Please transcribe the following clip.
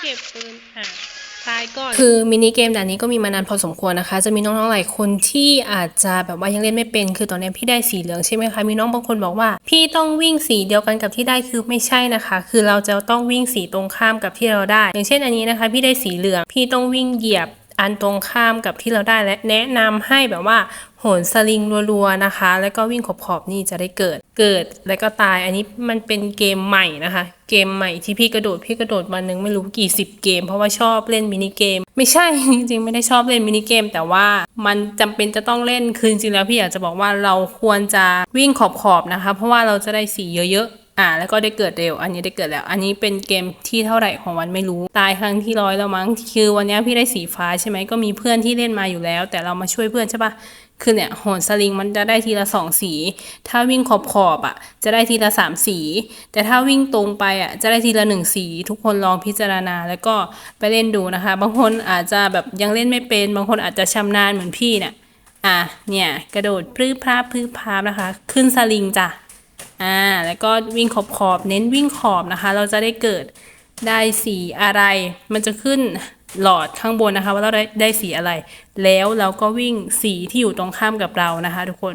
เก็บปืนอะตายก่อนคือมินิเกมด่านนี้ก็มีมานานพอสมควรนะคะ จะมีน้องๆหลายคนที่อาจจะแบบว่ายังเล่นไม่เป็น คือตอนนี้พี่ได้สีเหลืองใช่ไหมคะ มีน้องบางคนบอกว่า พี่ต้องวิ่งสีเดียวกันกับที่ได้คือไม่ใช่นะคะ คือเราจะต้องวิ่งสีตรงข้ามกับที่เราได้ อย่างเช่นอันนี้นะคะ พี่ได้สีเหลือง พี่ต้องวิ่งเหยียบ อันตรงข้ามกับที่เราได้และแนะนำให้แบบว่าโหนสลิงรัวๆนะคะ แล้วก็วิ่งขอบๆนี่จะได้เกิดเกิดแล้วก็ตาย อันนี้มันเป็นเกมใหม่นะคะ เกมใหม่ที่พี่กระโดดพี่กระโดดมานึงไม่รู้กี่สิบเกม เพราะว่าชอบเล่นมินิเกม ไม่ใช่จริงๆไม่ได้ชอบเล่นมินิเกม แต่ว่ามันจำเป็นจะต้องเล่นคือจริงแล้วพี่อยากจะบอกว่าเราควรจะวิ่งขอบๆนะคะ เพราะว่าเราจะได้สีเยอะๆ อ่า แล้วก็ได้เกิดเร็ว อันนี้ได้เกิดแล้ว อันนี้เป็นเกมที่เท่าไหร่ของวันไม่รู้ ตายครั้งที่ร้อยแล้วมั้ง คือวันนี้พี่ได้สีฟ้าใช่ไหมก็มีเพื่อนที่เล่นมาอยู่แล้ว แต่เรามาช่วยเพื่อนใช่ปะคือเนี่ยโหนสลิงมันจะได้ทีละสองสี ถ้าวิ่งขอบขอบๆอะ จะได้ทีละสามสี แต่ถ้าวิ่งตรงไปอะ จะได้ทีละหนึ่งสี ทุกคนลองพิจารณาแล้วก็ไปเล่นดูนะคะ บางคนอาจจะแบบยังเล่นไม่เป็น บางคนอาจจะชำนาญเหมือนพี่เนี่ย อะ เนี่ย กระโดดพรื้พราบพรื้พรานะคะ ขึ้นสลิงจ้ะ อ่าแล้วก็วิ่งขอบขอบเน้นวิ่งขอบนะคะ เราจะได้เกิดได้สีอะไร มันจะขึ้นหลอดข้างบนนะคะ ว่าเราได้ได้สีอะไร แล้วเราก็วิ่งสีที่อยู่ตรงข้ามกับเรานะคะ ทุกคน